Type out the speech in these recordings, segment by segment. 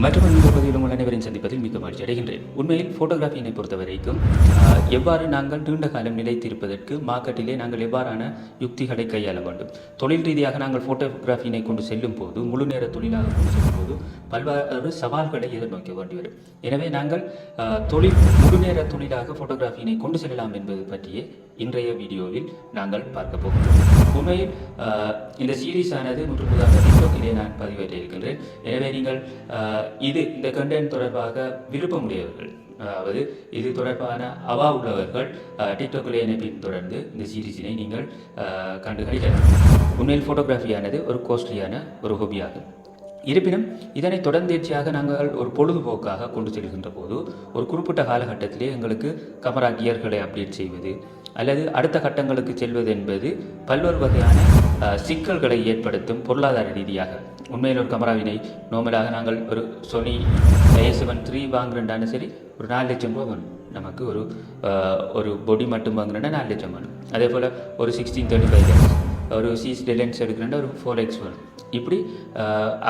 மற்றும் இந்த பகுதியில் உள்ள அனைவரையும் சந்திப்பதில் மிக்க மகிழ்ச்சி அடைகின்றேன். உண்மையில் ஃபோட்டோகிராஃபியினை பொறுத்த வரைக்கும் எவ்வாறு நாங்கள் நீண்ட காலம் நிலைத்திருப்பதற்கு மார்க்கெட்டிலே நாங்கள் எவ்வாறான யுக்திகளை கையாள வேண்டும்? தொழில் ரீதியாக நாங்கள் ஃபோட்டோகிராஃபியினை கொண்டு செல்லும் போது முழு நேர தொழிலாக கொண்டு செல்லும் போது பல்வேறு சவால்களை எதிர்நோக்க வேண்டி வரும். எனவே நாங்கள் தொழில் முழு நேர தொழிலாக ஃபோட்டோகிராஃபியினை கொண்டு செல்லலாம் என்பது பற்றியே இன்றைய வீடியோவில் நாங்கள் பார்க்க போகிறோம் உண்மையில் ஆஹ், இந்த சீரீஸ் ஆனது நூற்று புதாக டிக்டாக்கிலே நான் பதிவேற்ற இருக்கின்றேன் எனவே நீங்கள் ஆஹ், இது இந்த கண்டென்ட் தொடர்பாக விருப்பமுடையவர்கள் அதாவது இது தொடர்பான அவா உள்ளவர்கள் ஆஹ், டிக்டாக்கிலே என்னை பின்தொடர்ந்து இந்த சீரீஸினை நீங்கள் ஆஹ், கண்டு களிக்கலாம் உண்மையில் ஃபோட்டோகிராஃபியானது ஒரு கோஸ்ட்லியான ஒரு ஹொபியாகும் இருப்பினும் இதனை தொடர்ந்தேர்ச்சியாக நாங்கள் ஒரு பொழுதுபோக்காக கொண்டு செல்கின்ற போது ஒரு குறிப்பிட்ட காலகட்டத்திலே எங்களுக்கு கமரா கியர்களை அப்டேட் செய்வது அல்லது அடுத்த கட்டங்களுக்கு செல்வது என்பது பல்வேறு வகையான சிக்கல்களை ஏற்படுத்தும் பொருளாதார ரீதியாக. உண்மையில் ஒரு கமராவினை நோமலாக நாங்கள் ஒரு சொனி ஏ செவன் த்ரீ வாங்குறேன்டாலும் சரி ஒரு நாலு லட்சம் ரூபா வரும் நமக்கு ஒரு ஒரு பொடி மட்டும் வாங்குறேன்னா நாலு லட்சம் வரும் அதே போல் ஒரு சிக்ஸ்டீன் தேர்ட்டி ஃபைவ் ஒரு சிஸ் டெலன்ஸ் எடுக்கிறேன்னா ஒரு ஃபோர் எக்ஸ் வரும் இப்படி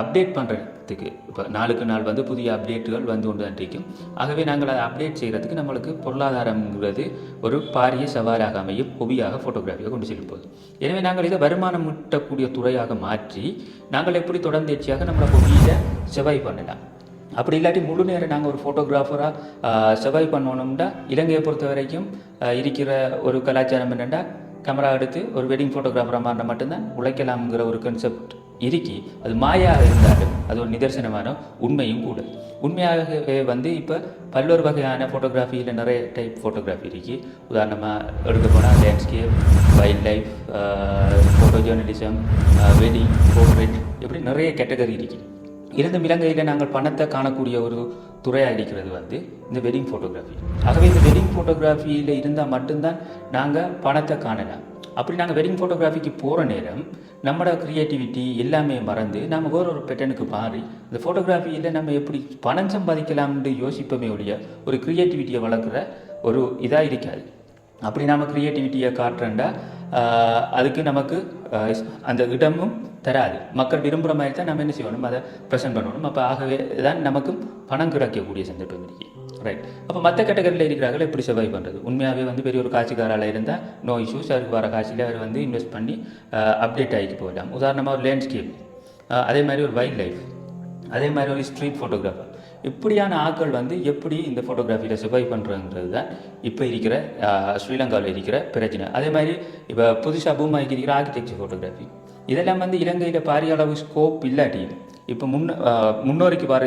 அப்டேட் பண்ணுறதுக்கு இப்போ நாளுக்கு நாள் வந்து புதிய அப்டேட்டுகள் வந்து கொண்டு தான் இருக்கும் ஆகவே நாங்கள் அதை அப்டேட் செய்கிறதுக்கு நம்மளுக்கு பொருளாதாரங்கிறது ஒரு பாரிய சவாலாக அமையும். ஹொபியாக ஃபோட்டோகிராஃபியாக கொண்டு செல்லும் போது எனவே நாங்கள் இதை வருமானம் ஈட்டக்கூடிய துறையாக மாற்றி நாங்கள் எப்படி தொடர்ந்தேச்சியாக நம்மளை ஹொபியில் செவாய் பண்ணலாம். அப்படி இல்லாட்டி முழு நேரம் நாங்கள் ஒரு ஃபோட்டோகிராஃபராக செவாய் பண்ணணும்னா இலங்கையை பொறுத்த வரைக்கும் இருக்கிற ஒரு கலாச்சாரம் என்னென்னா கேமரா எடுத்து ஒரு வெட்டிங் ஃபோட்டோகிராஃபராக மாறின மட்டும்தான் உழைக்கலாம்ங்கிற ஒரு கன்செப்ட் இருக்கி அது மாயாக இருந்தாலும் அது ஒரு நிதர்சனமான உண்மையும் கூட. உண்மையாகவே வந்து இப்போ பல்வேறு வகையான ஃபோட்டோகிராஃபியில் நிறைய டைப் ஃபோட்டோகிராஃபி இருக்கு. உதாரணமாக எடுக்க போனால் landscape wild life photo journalism wedding portrait இப்படி நிறைய கேட்டகரி இருக்கு. இருந்தும் இலங்கையில் நாங்கள் பணத்தை காணக்கூடிய ஒரு துறையாக இருக்கிறது வந்து இந்த வெட்டிங் ஃபோட்டோகிராஃபி ஆகவே இந்த வெட்டிங் ஃபோட்டோகிராஃபியில் இருந்தால் மட்டும்தான் நாங்கள் பணத்தை காணலாம். அப்படி நாங்கள் வெட்டிங் ஃபோட்டோகிராஃபிக்கு போகிற நேரம் நம்மளோட க்ரியேட்டிவிட்டி எல்லாமே மறந்து நம்ம வேற ஒரு பெட்டனுக்கு மாறி இந்த ஃபோட்டோகிராஃபியில் நம்ம எப்படி பணம் சம்பாதிக்கலாம்னு யோசிப்போமே ஒழிய ஒரு க்ரியேட்டிவிட்டியை வளர்க்குற ஒரு இதாக இருக்காது. அப்படி நம்ம க்ரியேட்டிவிட்டியை காட்டுறேன்டா அதுக்கு நமக்கு அந்த இடமும் தராது. மக்கள் விரும்புகிற மாதிரி தான் நம்ம என்ன செய்யணும்? அதை ப்ரெசென்ட் பண்ணணும். அப்போ ஆகவே தான் நமக்கும் பணம் கிடைக்கக்கூடிய சந்தர்ப்பம் இருக்குது ரைட் அப்போ மற்ற கேட்டகரியில் இருக்கிறார்கள் எப்படி சர்வை பண்ணுறது உண்மையாகவே வந்து பெரிய ஒரு காட்சிக்காரால் இருந்தால் நோ இஷ்யூஸ் அவருக்கு வர காட்சியில் அவர் வந்து இன்வெஸ்ட் பண்ணி அப்டேட் ஆகிட்டு போகலாம். உதாரணமாக ஒரு லேண்ட்ஸ்கேப் அதே மாதிரி ஒரு வைல்ட் லைஃப் அதே மாதிரி ஒரு ஸ்ட்ரீட் ஃபோட்டோகிராஃபர் இப்படியான ஆட்கள் வந்து எப்படி இந்த ஃபோட்டோகிராஃபியில் சர்வை பண்ணுறதுன்றது தான் இப்போ இருக்கிற ஸ்ரீலங்காவில் இருக்கிற பிரச்சனை. அதே மாதிரி இப்போ புதுசாக பூமாக்கி இருக்கிற ஆர்கிடெக்சர் ஃபோட்டோகிராஃபி இதெல்லாம் வந்து இலங்கையில் பாரிய அளவு ஸ்கோப் இல்லாட்டி இப்போ முன்ன முன்னோரிக்கு முன்னோருக்கு பாரு